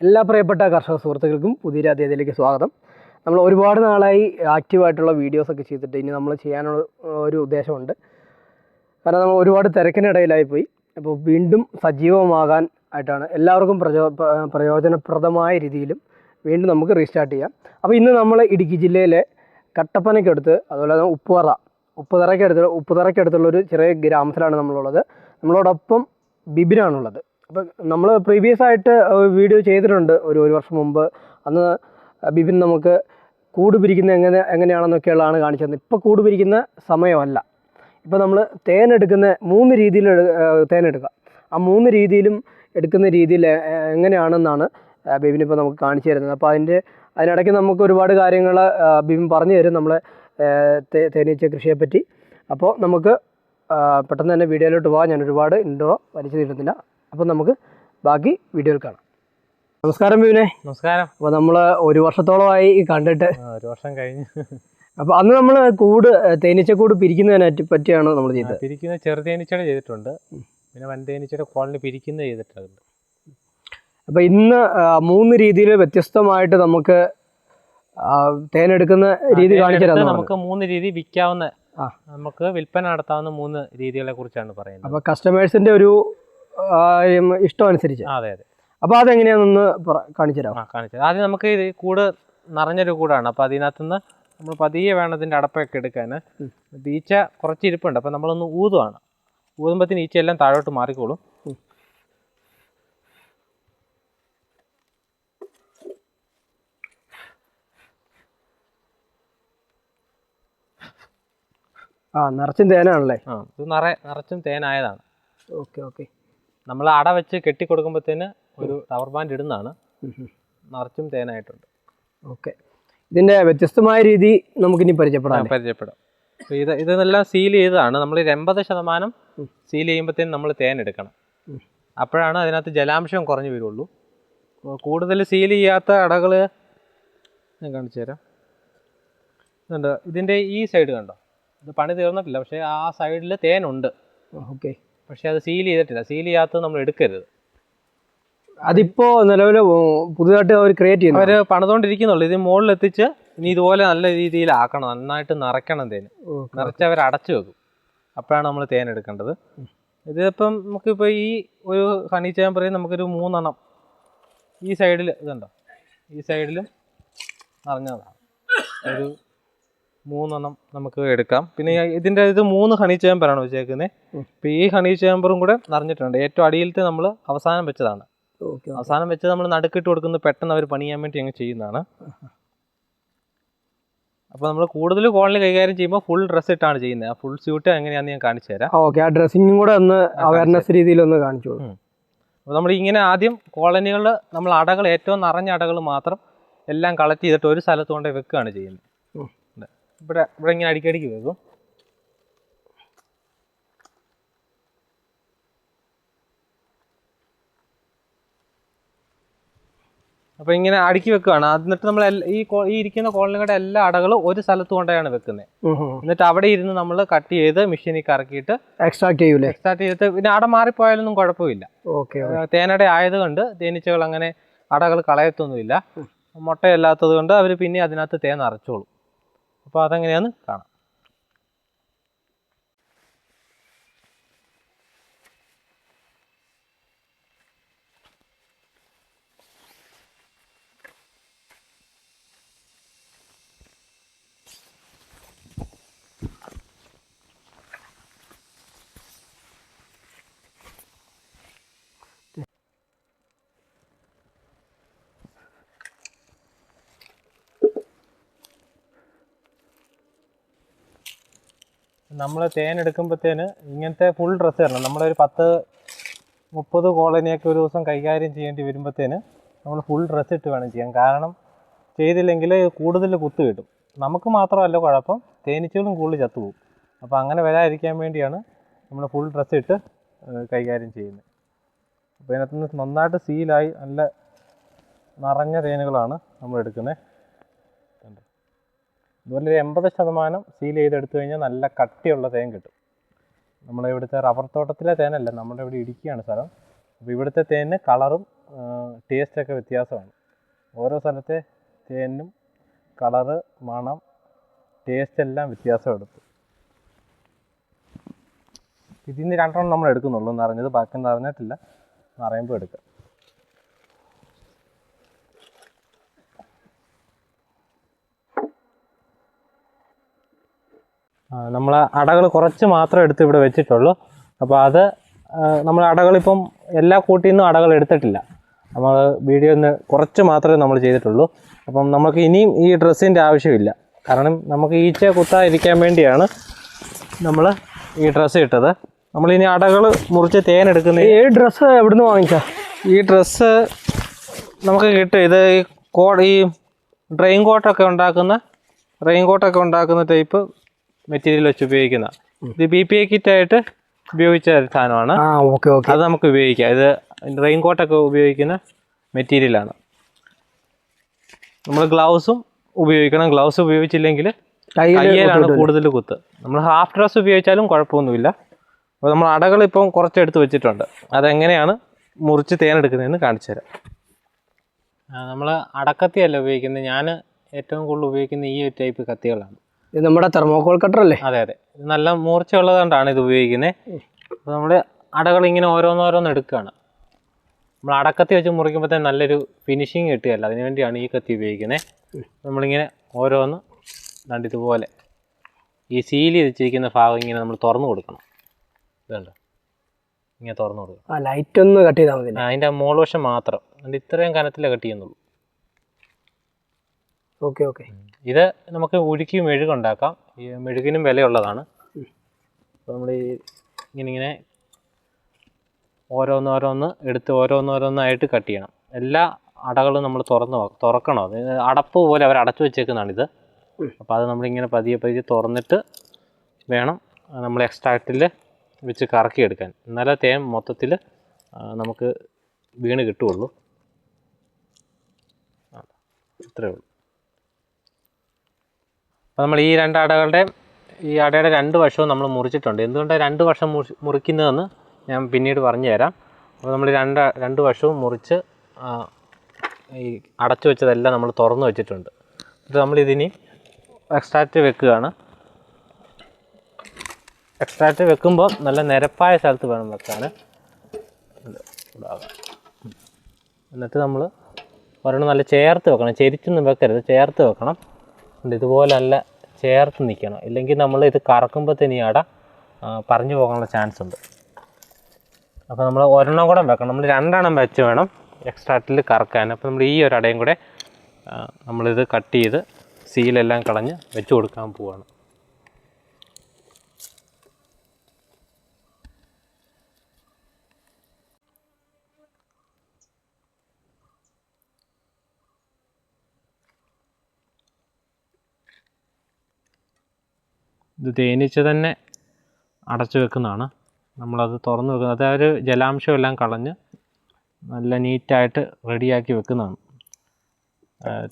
എല്ലാ പ്രിയപ്പെട്ട കർഷക സുഹൃത്തുക്കൾക്കും പുതിയ അധ്യായത്തിലേക്ക് സ്വാഗതം. നമ്മൾ ഒരുപാട് നാളായി ആക്റ്റീവായിട്ടുള്ള വീഡിയോസൊക്കെ ചെയ്തിട്ട് ഇനി നമ്മൾ ചെയ്യാനുള്ള ഒരു ഉദ്ദേശമുണ്ട്. കാരണം നമ്മൾ ഒരുപാട് തിരക്കിനിടയിലായി പോയി അപ്പോൾ വീണ്ടും സജീവമാകാൻ ആയിട്ടാണ് എല്ലാവർക്കും പ്രചോ പ്രയോജനപ്രദമായ രീതിയിലും വീണ്ടും നമുക്ക് റീസ്റ്റാർട്ട് ചെയ്യാം. അപ്പോൾ ഇന്ന് നമ്മൾ ഇടുക്കി ജില്ലയിലെ കട്ടപ്പനയ്ക്കടുത്ത് അതുപോലെ തന്നെ ഉപ്പുതറ ഉപ്പുതറയ്ക്കടുത്ത് ഉപ്പുതറയ്ക്കടുത്തുള്ള ഒരു ചെറിയ ഗ്രാമത്തിലാണ് നമ്മളുള്ളത്. നമ്മളോടൊപ്പം ബിബിനാണുള്ളത്. അപ്പോൾ നമ്മൾ പ്രീവിയസ് ആയിട്ട് വീഡിയോ ചെയ്തിട്ടുണ്ട് ഒരു ഒരു വർഷം മുമ്പ്. അന്ന് ബിബിൻ നമുക്ക് കൂട് പിരിക്കുന്ന എങ്ങനെ എങ്ങനെയാണെന്നൊക്കെയുള്ളതാണ് കാണിച്ചു തന്നത്. ഇപ്പോൾ കൂട് പിരിക്കുന്ന സമയമല്ല. ഇപ്പോൾ നമ്മൾ തേൻ എടുക്കുന്ന മൂന്ന് രീതിയിൽ തേൻ എടുക്കുക ആ മൂന്ന് രീതിയിലും എടുക്കുന്ന രീതിയിൽ എങ്ങനെയാണെന്നാണ് ബിബിൻ ഇപ്പോൾ നമുക്ക് കാണിച്ചു തരുന്നത്. അപ്പോൾ അതിന്റെ അതിനിടയ്ക്ക് നമുക്ക് ഒരുപാട് കാര്യങ്ങൾ ബിബിൻ പറഞ്ഞു തരും നമ്മളെ തേനീച്ച കൃഷിയെപ്പറ്റി. അപ്പോൾ നമുക്ക് പെട്ടെന്ന് തന്നെ വീഡിയോയിലോട്ട് പോകാം ഞാൻ ഒരുപാട് ഇൻട്രോ വലിച്ചു തീരുന്നില്ല അപ്പോൾ നമുക്ക് ബാക്കി വീഡിയോയിൽ കാണാം. നമസ്കാരം ബിബിനെ നമസ്കാരം. അപ്പോൾ നമ്മൾ ഒരു വർഷത്തോളമായി കണ്ടിട്ട് ഒരു വർഷം കഴിഞ്ഞു. അപ്പോൾ അന്ന് നമ്മൾ കൂട് തേനീച്ചക്കൂട് പിരിക്കുന്നതിനെ പറ്റിയാണ് നമ്മൾ ചെയ്തത്? പിരിക്കുന്ന ചെറുതേനീച്ചയുടെ ചെയ്തിട്ടുണ്ട്. പിന്നെ വൻ വൻതേനീച്ചയുടെ കോളനി പിരിക്കുന്ന ചെയ്തിട്ടുണ്ട്. അപ്പോൾ ഇന്ന് മൂന്ന് രീതിയിൽ വ്യത്യസ്തമായിട്ട് നമുക്ക് തേനെടുക്കുന്ന രീതി കാണിച്ചു തരാം നമുക്ക് മൂന്ന് രീതി വിൽക്കാവുന്ന നമുക്ക് വിൽപ്പന നടത്താവുന്ന മൂന്ന് രീതികളെ കുറിച്ചാണ് പറയുന്നത്. അപ്പോൾ കസ്റ്റമേഴ്സിന്റെ ഒരു ഇഷ്ടം അനുസരിച്ച് അതെ അതെ. അപ്പോൾ അതെങ്ങനെയാണെന്ന് കാണിച്ചു തരാം ആ തരാം. ആദ്യം നമുക്ക് ഇത് കൂട് നിറഞ്ഞൊരു കൂടാണ്. അപ്പോൾ അതിനകത്തുനിന്ന് നമ്മൾ പതിയെ വേണം ഇതിന്റെ അടപ്പൊക്കെ എടുക്കാൻ ഈച്ച കുറച്ച് ഇരിപ്പുണ്ട്. അപ്പോൾ നമ്മളൊന്ന് ഊതുവാണ്. ഊതുമ്പത്തിന് ഈച്ച എല്ലാം താഴോട്ട് മാറിക്കോളും. ആ നിറച്ചും തേനാണല്ലേ? ആ ഇത് നിറ നിറച്ചും തേനായതാണ്. Okay okay. നമ്മൾ അട വെച്ച് കെട്ടി കൊടുക്കുമ്പോഴത്തേന് ഒരു ടവർ ബാൻഡ് ഇടുന്നതാണ്. നിറച്ചും തേനായിട്ടുണ്ട്. ഓക്കെ. ഇതിന്റെ വ്യത്യസ്തമായ രീതി നമുക്കിനി പരിചയപ്പെടാം പരിചയപ്പെടാം. അപ്പോൾ ഇത് ഇതെല്ലാം സീൽ ചെയ്തതാണ്. നമ്മൾ ഒരു എൺപത് ശതമാനം സീൽ ചെയ്യുമ്പോഴത്തേനും നമ്മൾ തേൻ എടുക്കണം. അപ്പോഴാണ് അതിനകത്ത് ജലാംശം കുറഞ്ഞു വരുള്ളൂ. കൂടുതൽ സീൽ ചെയ്യാത്ത അടകൾ ഞാൻ കാണിച്ചു തരാം. ഇതുണ്ട്. ഇതിന്റെ ഈ സൈഡ് കണ്ടോ? ഇത് പണി തീർന്നിട്ടില്ല. പക്ഷേ ആ സൈഡിൽ തേനുണ്ട്. ഓക്കെ. പക്ഷേ അത് സീൽ ചെയ്തിട്ടില്ല. സീൽ ചെയ്യാത്തത് നമ്മൾ എടുക്കരുത്. അതിപ്പോ നിലവിൽ പുതുതായിട്ട് അവർ ക്രിയേറ്റ് ചെയ്യുന്നു അവർ പണിതുകൊണ്ടിരിക്കുന്നുള്ളൂ ഇത് മുകളിൽ എത്തിച്ച് ഇനി ഇതുപോലെ നല്ല രീതിയിൽ ആക്കണം നന്നായിട്ട് നിറയ്ക്കണം തേന് നിറച്ച് അവർ അടച്ചു വെക്കും. അപ്പോഴാണ് നമ്മൾ തേൻ എടുക്കേണ്ടത്. ഇതിപ്പം നമുക്കിപ്പോൾ ഈ ഒരു ഹണി ചേമ്പറിൽ നമുക്കൊരു മൂന്നെണ്ണം ഈ സൈഡിൽ ഇതുണ്ടോ? ഈ സൈഡിൽ നിറഞ്ഞതാണ്. ഒരു മൂന്നെണ്ണം നമുക്ക് എടുക്കാം. പിന്നെ ഇതിന്റെ ഇത് മൂന്ന് ഹണി ചേമ്പറാണ് വെച്ചേക്കുന്നത് ഇപ്പം ഈ ഹണി ചേമ്പറും കൂടെ നിറഞ്ഞിട്ടുണ്ട്. ഏറ്റവും അടിയിലത്തെ നമ്മൾ അവസാനം വെച്ചതാണ്. അവസാനം വെച്ച് നമ്മൾ നടുക്കിട്ട് കൊടുക്കുന്നത് പെട്ടെന്ന് അവർ പണിയാൻ വേണ്ടി അങ്ങ് ചെയ്യുന്നതാണ്. അപ്പോൾ നമ്മൾ കൂടുതൽ കോളനി കൈകാര്യം ചെയ്യുമ്പോൾ ഫുൾ ഡ്രസ്സ് ഇട്ടാണ് ചെയ്യുന്നത് ആ ഫുൾ സ്യൂട്ട് എങ്ങനെയാണെന്ന് ഞാൻ കാണിച്ചു തരാം. ഓക്കെ. ആ ഡ്രസ്സിങ്ങും കൂടെ ഒന്ന് അവയർനെസ് രീതിയിൽ ഒന്ന് കാണിച്ചു അപ്പോൾ നമ്മൾ ഇങ്ങനെ ആദ്യം കോളനികളിൽ നമ്മൾ അടകൾ ഏറ്റവും നിറഞ്ഞ അടകൾ മാത്രം എല്ലാം കളക്ട് ചെയ്തിട്ട് ഒരു സ്ഥലത്ത് കൊണ്ട് വെക്കുകയാണ് ചെയ്യുന്നത്. ഇവിടെ ഇവിടെ ഇങ്ങനെ അടിക്കടിക്ക് വെക്കും അപ്പോൾ ഇങ്ങനെ അടുക്കി വെക്കുകയാണ് എന്നിട്ട് നമ്മൾ ഈ ഈ ഇരിക്കുന്ന കോളനികളുടെ എല്ലാ അടകളും ഒരു സ്ഥലത്ത് കൊണ്ടാണ് വെക്കുന്നത് എന്നിട്ട് അവിടെ ഇരുന്ന് നമ്മൾ കട്ട് ചെയ്ത് മെഷീനിൽ കറക്കിയിട്ട് എക്സ്ട്രാക്ട് ചെയ്യൂലേ? എക്സ്ട്രാക്ട് ചെയ്തിട്ട് പിന്നെ അട മാറിപ്പോയാലൊന്നും കുഴപ്പമില്ല. ഓക്കെ തേനട ആയതുകൊണ്ട് തേനീച്ചകൾ അങ്ങനെ അടകൾ കളയത്തൊന്നുമില്ല. മുട്ടയല്ലാത്തത് കൊണ്ട് അവർ പിന്നെ അതിനകത്ത് തേൻ നിറച്ചോളും അപ്പോൾ അതെങ്ങനെയാണെന്ന് കാണാം. നമ്മൾ തേൻ എടുക്കുമ്പോഴത്തേന് ഇങ്ങനത്തെ ഫുൾ ഡ്രസ്സ് തരണം നമ്മളൊരു പത്ത് മുപ്പത് കോളനിയൊക്കെ ഒരു ദിവസം കൈകാര്യം ചെയ്യേണ്ടി വരുമ്പോഴത്തേന് നമ്മൾ ഫുൾ ഡ്രസ്സ് ഇട്ട് വേണം ചെയ്യാൻ. കാരണം ചെയ്തില്ലെങ്കിൽ കൂടുതൽ കുത്ത് കിട്ടും. നമുക്ക് മാത്രമല്ല കുഴപ്പം തേനീച്ചകളും കൂടുതൽ ചത്തുപോകും അപ്പോൾ അങ്ങനെ വരാതിരിക്കാൻ വേണ്ടിയാണ് നമ്മൾ ഫുൾ ഡ്രസ്സ് ഇട്ട് കൈകാര്യം ചെയ്യുന്നത്. അപ്പോൾ ഇതിനകത്തുനിന്ന് നന്നായിട്ട് സീലായി നല്ല നിറഞ്ഞ തേനുകളാണ് നമ്മൾ എടുക്കുന്നത് ഇതുപോലെ ഒരു എൺപത് ശതമാനം സീൽ ചെയ്തെടുത്തു കഴിഞ്ഞാൽ നല്ല കട്ടിയുള്ള തേൻ കിട്ടും. നമ്മുടെ ഇവിടുത്തെ റബ്ബർ തോട്ടത്തിലെ തേനല്ല നമ്മുടെ ഇവിടെ ഇടുക്കിയാണ് സ്ഥലം. അപ്പോൾ ഇവിടുത്തെ തേനിന് കളറും ടേസ്റ്റൊക്കെ വ്യത്യാസമാണ്. ഓരോ സ്ഥലത്തെ തേനും കളറ് മണം ടേസ്റ്റ് എല്ലാം വ്യത്യാസം എടുത്തു ഇതിൽ നിന്ന് രണ്ടെണ്ണം നമ്മൾ എടുക്കുന്നുള്ളൂ നിറഞ്ഞത് ബാക്കി നിറഞ്ഞിട്ടില്ല നിറയുമ്പോൾ എടുക്കാം. നമ്മൾ അടകൾ കുറച്ച് മാത്രം എടുത്ത് ഇവിടെ വെച്ചിട്ടുള്ളൂ. അപ്പോൾ അത് നമ്മൾ അടകളിപ്പം എല്ലാ കൂട്ടിൽ നിന്നും അടകൾ എടുത്തിട്ടില്ല. നമ്മൾ വീഡിയോ ഒന്ന് കുറച്ച് മാത്രമേ നമ്മൾ ചെയ്തിട്ടുള്ളൂ. അപ്പം നമുക്ക് ഇനിയും ഈ ഡ്രസ്സിന്റെ ആവശ്യമില്ല. കാരണം നമുക്ക് ഈച്ച കുത്താതിരിക്കാൻ വേണ്ടിയാണ് നമ്മൾ ഈ ഡ്രസ്സ് ഇട്ടത്. നമ്മളിനി അടകൾ മുറിച്ച് തേൻ എടുക്കുന്ന ഈ ഡ്രസ്സ് എവിടുന്ന് വാങ്ങിച്ചാ? ഈ ഡ്രസ്സ് നമുക്ക് കിട്ടും. ഇത് ഈ കോ ഈ ഡ്രെയിൻ കോട്ടൊക്കെ ഉണ്ടാക്കുന്ന റെയിൻ കോട്ടൊക്കെ ഉണ്ടാക്കുന്ന ടൈപ്പ് മെറ്റീരിയൽ വെച്ച് ഉപയോഗിക്കുന്ന. ഇത് ബി പി എ കിറ്റായിട്ട് ഉപയോഗിച്ച ഒരു സാധനമാണ്. അത് നമുക്ക് ഉപയോഗിക്കാം. ഇത് റെയിൻ കോട്ടൊക്കെ ഉപയോഗിക്കുന്ന മെറ്റീരിയലാണ് നമ്മൾ ഗ്ലൗസും ഉപയോഗിക്കണം. ഗ്ലൗസ് ഉപയോഗിച്ചില്ലെങ്കിൽ കയ്യിലാണ് കൂടുതൽ കുത്ത്. നമ്മൾ ഹാഫ് ഡ്രസ് ഉപയോഗിച്ചാലും കുഴപ്പമൊന്നുമില്ല. അപ്പോൾ നമ്മൾ അടകൾ ഇപ്പം കുറച്ചെടുത്ത് വെച്ചിട്ടുണ്ട്. അതെങ്ങനെയാണ് മുറിച്ച് തേനെടുക്കുന്നതെന്ന് കാണിച്ചു തരാം. നമ്മൾ അടക്കത്തിയല്ല ഉപയോഗിക്കുന്നത്. ഞാൻ ഏറ്റവും കൂടുതൽ ഉപയോഗിക്കുന്ന ഈ ഒരു ടൈപ്പ് കത്തികളാണ്. ഇത് നമ്മുടെ തെർമോകോൾ കട്ടർ അല്ലേ അതെ അതെ. ഇത് നല്ല മൂർച്ചയുള്ളത് കൊണ്ടാണ് ഇത് ഉപയോഗിക്കുന്നത് അപ്പോൾ നമ്മൾ അടകൾ ഇങ്ങനെ ഓരോന്നോരോന്ന് എടുക്കുകയാണ്. നമ്മൾ അടക്കത്തി വെച്ച് മുറിക്കുമ്പോഴത്തേന് നല്ലൊരു ഫിനിഷിങ് കിട്ടുകയല്ല. അതിന് വേണ്ടിയാണ് ഈ കത്തി ഉപയോഗിക്കുന്നത് നമ്മളിങ്ങനെ ഓരോന്ന് കണ്ട് ഇതുപോലെ ഈ സീൽ വെച്ചിരിക്കുന്ന ഭാഗം ഇങ്ങനെ നമ്മൾ തുറന്നു കൊടുക്കണം. ഇതുണ്ട്. ഇങ്ങനെ തുറന്നു കൊടുക്കണം. ആ ലൈറ്റ് ഒന്ന് കട്ട് ചെയ്താൽ മതി. അതിന്റെ മോൾ വശം മാത്രം. അതിന്റെ ഇത്രയും കനത്തിലേ കട്ട് ചെയ്യുന്നുള്ളൂ. Okay okay. ഇത് നമുക്ക് ഉരുക്കി മെഴുകുണ്ടാക്കാം. ഈ മെഴുകിനും വിലയുള്ളതാണ്. അപ്പോൾ നമ്മൾ ഈ ഇങ്ങനെ ഇങ്ങനെ ഓരോന്നോരോന്ന് എടുത്ത് ഓരോന്നോരോന്നായിട്ട് കട്ട് ചെയ്യണം. എല്ലാ അടകളും നമ്മൾ തുറന്ന് തുറക്കണോ? അടപ്പ് പോലെ അവർ അടച്ചു വെച്ചേക്കുന്നതാണിത്. അപ്പോൾ അത് നമ്മളിങ്ങനെ പതിയെ പതിയെ തുറന്നിട്ട് വേണം നമ്മൾ എക്സ്ട്രാക്റ്റിൽ വെച്ച് കറക്കിയെടുക്കാൻ എന്നാലേ തേൻ മൊത്തത്തിൽ നമുക്ക് വീണ് കിട്ടുകയുള്ളൂ. ആ, ഇത്രയേ ഉള്ളൂ. അപ്പോൾ നമ്മൾ ഈ രണ്ട് അടകളുടെ ഈ അടയുടെ രണ്ട് വശവും നമ്മൾ മുറിച്ചിട്ടുണ്ട്. എന്തുകൊണ്ടാണ് രണ്ട് വശം മുറിക്കുന്നതെന്ന് ഞാൻ പിന്നീട് പറഞ്ഞു തരാം അപ്പോൾ നമ്മൾ രണ്ട് രണ്ട് വശവും മുറിച്ച് ഈ അടച്ചു വെച്ചതെല്ലാം നമ്മൾ തുറന്നു വെച്ചിട്ടുണ്ട്. ഇത് നമ്മളിതിനി എക്സ്ട്രാക്റ്റ് വെക്കുകയാണ്. എക്സ്ട്രാക്റ്റ് വെക്കുമ്പോൾ നല്ല നിരപ്പായ സ്ഥലത്ത് വേണം വെക്കാൻ. എന്നിട്ട് നമ്മൾ ഒരെണ്ണം നല്ല ചേർത്ത് വെക്കണം. ചെരിച്ചൊന്നും വെക്കരുത്. ചേർത്ത് വെക്കണം. ഉണ്ട്. ഇതുപോലല്ല ചേർത്ത് നിൽക്കണം. ഇല്ലെങ്കിൽ നമ്മൾ ഇത് കറക്കുമ്പോൾ തന്നെ അട പറഞ്ഞു പോകാനുള്ള ചാൻസ് ഉണ്ട്. അപ്പോൾ നമ്മൾ ഒരെണ്ണം കൂടെ വെക്കണം. നമ്മൾ രണ്ടെണ്ണം വെച്ച് വേണം എക്സ്ട്രാറ്റിൽ കറക്കാൻ. അപ്പോൾ നമ്മൾ ഈ ഒരു അടയും കൂടെ നമ്മളിത് കട്ട് ചെയ്ത് സീലെല്ലാം കളഞ്ഞ് വെച്ച് കൊടുക്കാൻ പോവാണ്. ഇത് തേനീച്ച തന്നെ അടച്ചു വെക്കുന്നതാണ്. നമ്മളത് തുറന്ന് വെക്കുന്നത് അതായത് ജലാംശം എല്ലാം കളഞ്ഞ് നല്ല നീറ്റായിട്ട് റെഡിയാക്കി വെക്കുന്നതാണ്.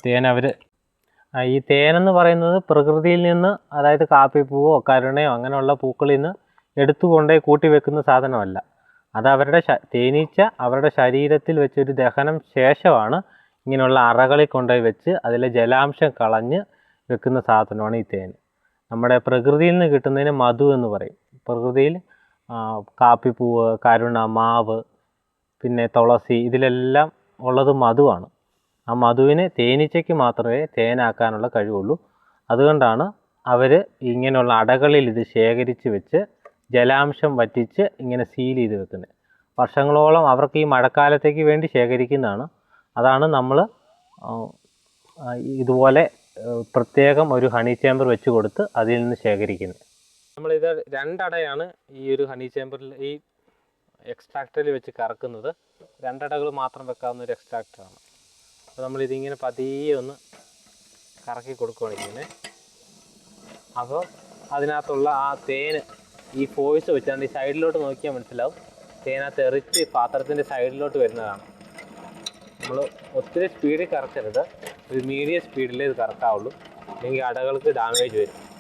തേൻ ഈ തേനെന്ന് പറയുന്നത് പ്രകൃതിയിൽ നിന്ന് അതായത് കാപ്പിപ്പൂവോ കരുണയോ അങ്ങനെയുള്ള പൂക്കളിൽ നിന്ന് എടുത്തു കൊണ്ടേ കൂട്ടി വെക്കുന്ന സാധനമല്ല. അത് അവരുടെ തേനീച്ച അവരുടെ ശരീരത്തിൽ വെച്ചൊരു ദഹനം ശേഷമാണ് ഇങ്ങനെയുള്ള അറകളിൽ കൊണ്ടുപോയി വെച്ച് അതിലെ ജലാംശം കളഞ്ഞ് വെക്കുന്ന സാധനമാണ് ഈ തേൻ. നമ്മുടെ പ്രകൃതിയിൽ നിന്ന് കിട്ടുന്നതിന് മധു എന്ന് പറയും. പ്രകൃതിയിൽ കാപ്പിപ്പൂവ് കരുണ മാവ് പിന്നെ തുളസി ഇതിലെല്ലാം ഉള്ളത് മധുവാണ്. ആ മധുവിനെ തേനീച്ചയ്ക്ക് മാത്രമേ തേനാക്കാനുള്ള കഴിവുള്ളൂ. അതുകൊണ്ടാണ് അവർ ഇങ്ങനെയുള്ള അടകളിൽ ഇത് ശേഖരിച്ച് വെച്ച് ജലാംശം വറ്റിച്ച് ഇങ്ങനെ സീൽ ചെയ്ത് വെക്കുന്നത് വർഷങ്ങളോളം അവർക്ക് ഈ മഴക്കാലത്തേക്ക് വേണ്ടി ശേഖരിക്കുന്നതാണ്. അതാണ് നമ്മൾ ഇതുപോലെ പ്രത്യേകം ഒരു ഹണി ചേമ്പർ വെച്ച് കൊടുത്ത് അതിൽ നിന്ന് ശേഖരിക്കുന്നത് നമ്മളിത് രണ്ടടയാണ് ഈ ഒരു ഹണി ചേമ്പറിൽ ഈ എക്സ്ട്രാക്ടറിൽ വെച്ച് കറക്കുന്നത്. രണ്ടടകൾ മാത്രം വെക്കാവുന്ന ഒരു എക്സ്ട്രാക്ടറാണ് അപ്പോൾ നമ്മളിതിങ്ങനെ പതിയെ ഒന്ന് കറക്കി കൊടുക്കുകയാണ് ഇങ്ങനെ അപ്പോൾ അതിനകത്തുള്ള ആ തേൻ ഈ ഫോഴ്സ് വെച്ചാണ്ട് ഈ സൈഡിലോട്ട് നോക്കിയാൽ മനസ്സിലാവും. തേനകത്ത് എറിച്ച് പാത്രത്തിന്റെ സൈഡിലോട്ട് വരുന്നതാണ്. നമ്മൾ ഒത്തിരി സ്പീഡിൽ കറക്കരുത്. ഒരു മീഡിയം സ്പീഡിലേ ഇത് കറക്കാവുള്ളൂ. അല്ലെങ്കിൽ അടകൾക്ക് ഡാമേജ് വരും.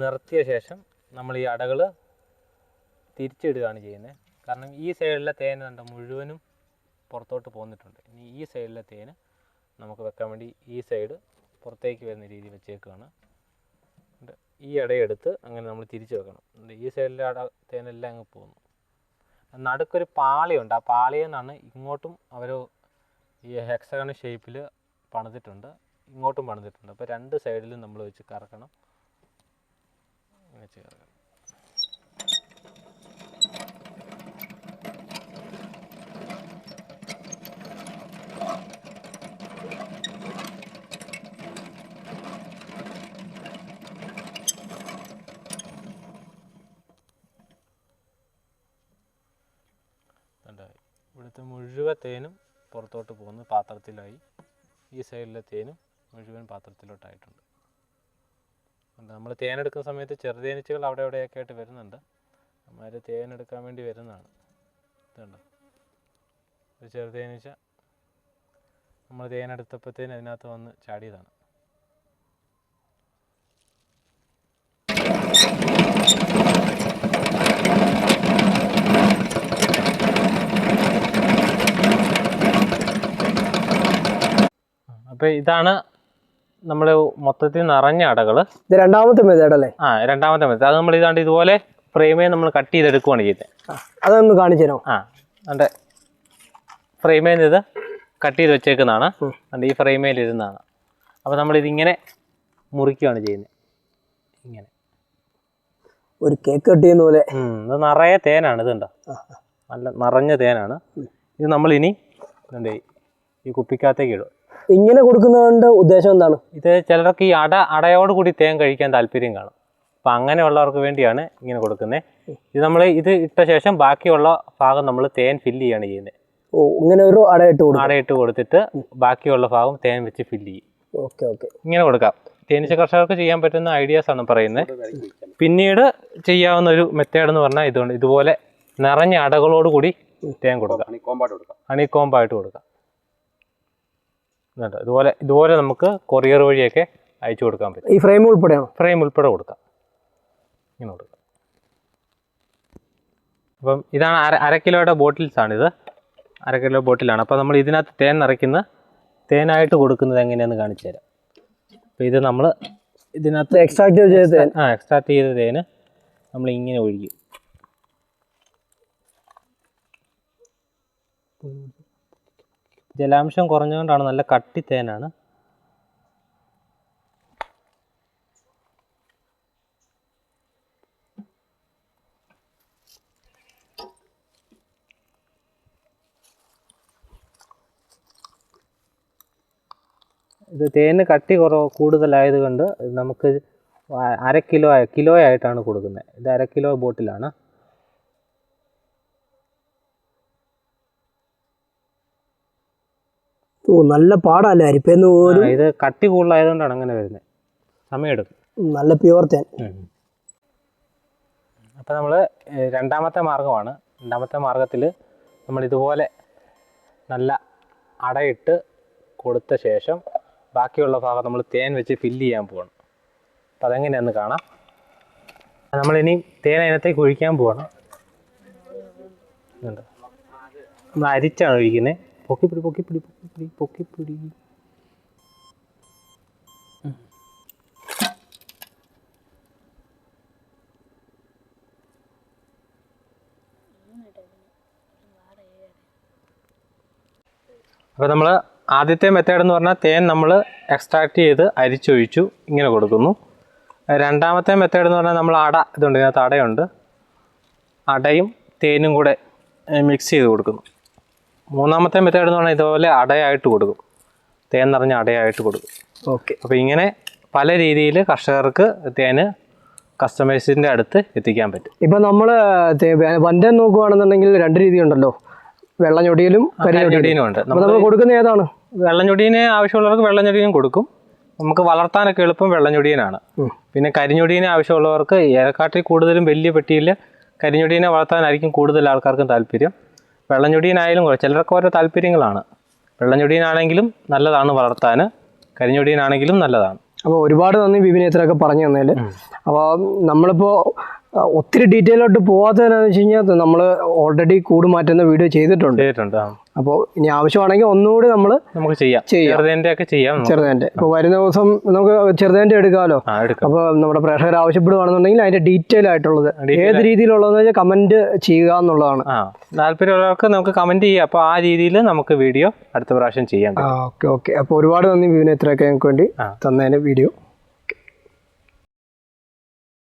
നിർത്തിയ ശേഷം നമ്മൾ ഈ അടകൾ തിരിച്ചിടുകയാണ് ചെയ്യുന്നത്. കാരണം ഈ സൈഡിലെ തേൻ കണ്ട മുഴുവനും പുറത്തോട്ട് പോന്നിട്ടുണ്ട്. ഇനി ഈ സൈഡിലെ തേന് നമുക്ക് വെക്കാൻ വേണ്ടി ഈ സൈഡ് പുറത്തേക്ക് വരുന്ന രീതി വെച്ചേക്കുകയാണ് ഈ ഇടയെടുത്ത് അങ്ങനെ നമ്മൾ തിരിച്ചു വെക്കണം. ഈ സൈഡിലെ അട തേനെല്ലാം അങ്ങ് പോകുന്നു നടുക്കൊരു പാളിയുണ്ട്. ആ പാളിയിൽ നിന്നാണ് ഇങ്ങോട്ടും അവർ ഈ ഹെക്സഗൺ ഷേപ്പിൽ പണിതിട്ടുണ്ട്. ഇങ്ങോട്ടും പണിതിട്ടുണ്ട്. അപ്പോൾ രണ്ട് സൈഡിലും നമ്മൾ വെച്ച് കറക്കണം. വെച്ച് കറക്കണം കണ്ടോ? ഇവിടുത്തെ മുഴുവൻ തേനും പുറത്തോട്ട് പോകുന്നു പാത്രത്തിലായി. ഈ സൈഡിലെ തേനും മുഴുവൻ പാത്രത്തിലോട്ടായിട്ടുണ്ട്. നമ്മൾ തേനെടുക്കുന്ന സമയത്ത് ചെറുതേനീച്ചകൾ അവിടെ എവിടെയൊക്കെ ആയിട്ട് വരുന്നുണ്ട്. അമ്മമാർ തേനെടുക്കാൻ വേണ്ടി വരുന്നതാണ്. ഇതുണ്ട്? ഒരു ചെറുതേനീച്ച നമ്മൾ തേനെടുത്തപ്പോഴത്തേന് അതിനകത്ത് വന്ന് ചാടിയതാണ്. അപ്പോൾ ഇതാണ് നമ്മൾ മൊത്തത്തിൽ നിറഞ്ഞ അടകൾ ഇത് രണ്ടാമത്തെ മെത്തേഡ് അല്ലേ? ആ രണ്ടാമത്തെ മെത്തേഡ്. അത് നമ്മൾ ഇതാണ്ട് ഇതുപോലെ ഫ്രെയിമേ നമ്മൾ കട്ട് ചെയ്തെടുക്കുവാണ് ചെയ്യുന്നത് ആ, അതൊന്ന് കാണിച്ചു തരാം ആ അതെ. ഫ്രെയിമേൽ ഇത് കട്ട് ചെയ്ത് വെച്ചേക്കുന്നതാണ്. അണ്ട് ഈ ഫ്രെയിമേൽ ഇരുന്നതാണ്. അപ്പോൾ നമ്മളിതിങ്ങനെ മുറിക്കുകയാണ് ചെയ്യുന്നത് ഇങ്ങനെ. ഒരു കേക്ക് കട്ട് ചെയ്യുന്ന പോലെ ഇത് നിറയെ തേനാണ് ഇതുണ്ടോ നല്ല നിറഞ്ഞ തേനാണ്. ഇത് നമ്മളിനി ഇതുണ്ട് ഈ കുപ്പിക്കകത്തേക്ക് ഇടും. ഇങ്ങനെ കൊടുക്കുന്നതുകൊണ്ട് ഉദ്ദേശം എന്താണ്? ഇത് ചിലർക്ക് ഈ അട അടയോട് കൂടി തേൻ കഴിക്കാൻ താല്പര്യം കാണും. അപ്പം അങ്ങനെയുള്ളവർക്ക് വേണ്ടിയാണ് ഇങ്ങനെ കൊടുക്കുന്നത്. ഇത് നമ്മൾ ഇത് ഇട്ട ശേഷം ബാക്കിയുള്ള ഭാഗം നമ്മൾ തേൻ ഫില്ല് ചെയ്യാണ് ചെയ്യുന്നത്. ഓ ഇങ്ങനെ ഒരു അടയിട്ട് കൊടുക്കും. അടയിട്ട് കൊടുത്തിട്ട് ബാക്കിയുള്ള ഭാഗം തേൻ വെച്ച് ഫില്ല് ചെയ്യും. Okay okay. ഇങ്ങനെ കൊടുക്കാം. തേനീച്ച കർഷകർക്ക് ചെയ്യാൻ പറ്റുന്ന ഐഡിയാസ് ആണ് പറയുന്നത്. പിന്നീട് ചെയ്യാവുന്ന ഒരു മെത്തേഡ് എന്ന് പറഞ്ഞാൽ ഇതുകൊണ്ട് ഇതുപോലെ നിറഞ്ഞ അടകളോട് കൂടി തേൻ കൊടുക്കാം. ഹണിക്കോമ്പായിട്ട് കൊടുക്കാം. എന്നിട്ട് ഇതുപോലെ ഇതുപോലെ നമുക്ക് കൊറിയർ വഴിയൊക്കെ അയച്ചു കൊടുക്കാൻ പറ്റും. ഈ ഫ്രെയിം ഉൾപ്പെടെയാണോ? ഫ്രെയിം ഉൾപ്പെടെ കൊടുക്കാം. ഇങ്ങനെ കൊടുക്കാം. അപ്പം ഇതാണ് അര അര കിലോയുടെ ഇത് അര കിലോ ബോട്ടിലാണ്. അപ്പോൾ നമ്മൾ ഇതിനകത്ത് തേൻ നിറയ്ക്കുന്ന തേനായിട്ട് കൊടുക്കുന്നത് എങ്ങനെയാണെന്ന് കാണിച്ചു തരാം. അപ്പോൾ ഇത് നമ്മൾ ഇതിനകത്ത് എക്സ്ട്രാക്ട് ചെയ്ത തേൻ. ആ എക്സ്ട്രാക്ട് ചെയ്ത തേന് നമ്മൾ ഇങ്ങനെ ഒഴിക്കും. ജലാംശം കുറഞ്ഞുകൊണ്ടാണ് നല്ല കട്ടി തേനാണ്. ഇത് തേന് കട്ടി കുറവ് കൂടുതലായത് കൊണ്ട് നമുക്ക് അര കിലോ കിലോ ആയിട്ടാണ് കൊടുക്കുന്നത്. ഇത് അര കിലോ ബോട്ടിലാണ്. നല്ല പാടല്ലേ അരിപ്പേന്ന് പോലും? ഇത് കട്ടി കൂടുതലായതുകൊണ്ടാണ് അങ്ങനെ വരുന്നത്. സമയമെടുക്കും. നല്ല പ്യുവർ തേൻ. അപ്പോൾ നമ്മൾ രണ്ടാമത്തെ മാർഗമാണ്. രണ്ടാമത്തെ മാർഗത്തിൽ നമ്മൾ ഇതുപോലെ നല്ല അടയിട്ട് കൊടുത്ത ശേഷം ബാക്കിയുള്ള ഭാഗം നമ്മൾ തേൻ വെച്ച് ഫില്ല് ചെയ്യാൻ പോവാണ്. അപ്പം അതെങ്ങനെയാണെന്ന് കാണാം. നമ്മളിനി തേൻ അതിനകത്തേക്ക് ഒഴിക്കാൻ പോവാണ്. നമ്മൾ അരിച്ചാണ് ഒഴിക്കുന്നത് പൊക്കിപ്പിടി പൊക്കിപ്പിടി പൊക്കിപ്പിടി പൊക്കിപ്പിടി അപ്പോൾ നമ്മൾ ആദ്യത്തെ മെത്തേഡ് എന്ന് പറഞ്ഞാൽ തേൻ നമ്മൾ എക്സ്ട്രാക്ട് ചെയ്ത് അരിച്ചൊഴിച്ചു ഇങ്ങനെ കൊടുക്കുന്നു. രണ്ടാമത്തെ മെത്തേഡ് എന്ന് പറഞ്ഞാൽ നമ്മൾ അട ഇതുണ്ട് ഇതിനകത്ത് അടയുണ്ട്. അടയും തേനും കൂടെ മിക്സ് ചെയ്ത് കൊടുക്കുന്നു. മൂന്നാമത്തെ മെത്തേഡ് എന്ന് പറഞ്ഞാൽ ഇതുപോലെ അടയായിട്ട് കൊടുക്കും. തേൻ നിറഞ്ഞ അടയായിട്ട് കൊടുക്കും. ഓക്കെ. അപ്പോൾ ഇങ്ങനെ പല രീതിയിൽ കർഷകർക്ക് തേന് കസ്റ്റമേഴ്സിന്റെ അടുത്ത് എത്തിക്കാൻ പറ്റും. ഇപ്പം നമ്മൾ തേ- നോക്കുകയാണെന്നുണ്ടെങ്കിൽ രണ്ട് രീതി ഉണ്ടല്ലോ വെള്ളഞ്ഞൊടിയിലും കരിഞ്ഞൊടിയിലും. ഉണ്ട് നമ്മൾ കൊടുക്കുന്ന ഏതാണ്? വെള്ളഞ്ഞൊടിയനെ ആവശ്യമുള്ളവർക്ക് വെള്ളഞ്ഞൊടിയനും കൊടുക്കും. നമുക്ക് വളർത്താനൊക്കെ എളുപ്പം വെള്ളഞ്ഞൊടിയനാണ്. പിന്നെ കരിഞ്ഞൊടിയനെ ആവശ്യമുള്ളവർക്ക് ഏലക്കാട്ടിൽ കൂടുതലും വലിയ പെട്ടിയിൽ കരിഞ്ഞൊടിയനെ വളർത്താനായിരിക്കും കൂടുതൽ ആൾക്കാർക്കും താല്പര്യം. വെള്ളഞ്ഞൊടിയനായാലും കുറേ ചിലർക്ക് ഓരോ താല്പര്യങ്ങളാണ്. വെള്ളഞ്ഞൊടിയനാണെങ്കിലും നല്ലതാണ് വളർത്താൻ കരിഞ്ഞൊടിയനാണെങ്കിലും നല്ലതാണ്. അപ്പോൾ ഒരുപാട് നന്ദി ഇത്രയൊക്കെ പറഞ്ഞു തന്നതിൽ അപ്പോൾ നമ്മളിപ്പോൾ ഒത്തിരി ഡീറ്റെയിൽ ആയിട്ട് പോകാത്തതെന്നു വെച്ച് കഴിഞ്ഞാൽ നമ്മൾ ഓൾറെഡി കൂട് മാറ്റുന്ന വീഡിയോ ചെയ്തിട്ടുണ്ട്. ചെയ്തിട്ടുണ്ട് അപ്പോൾ ഇനി ആവശ്യമാണെങ്കിൽ ഒന്നുകൂടി നമ്മൾ നമുക്ക് ചെയ്യാം. ചെയ്യാം. ഒക്കെ ചെയ്യാം. ചെറുതേന്റെ. ഇപ്പോൾ വരുന്ന ദിവസം നമുക്ക് ചെറുതേന്റെ എടുക്കാമല്ലോ അപ്പൊ അപ്പോൾ നമ്മുടെ പ്രേക്ഷകർ ആവശ്യപ്പെടുകയാണെന്നുണ്ടെങ്കിൽ അതിന്റെ ഡീറ്റെയിൽ ആയിട്ടുള്ളത്. ഏത് രീതിയിലുള്ളതെന്ന് വെച്ചാൽ കമന്റ് ചെയ്യുക എന്നുള്ളതാണ്. ആ താല്പര്യമുള്ളവർക്ക് നമുക്ക് കമന്റ് ചെയ്യാം. അപ്പോൾ ആ രീതിയിൽ നമുക്ക് വീഡിയോ അടുത്ത പ്രാവശ്യം ചെയ്യാം ഓക്കെ ഓക്കെ അപ്പോൾ ഒരുപാട് നന്ദി വിവിനെ ഇത്രയൊക്കെ ഞങ്ങൾക്ക് വേണ്ടി. തന്നതിന് വീഡിയോ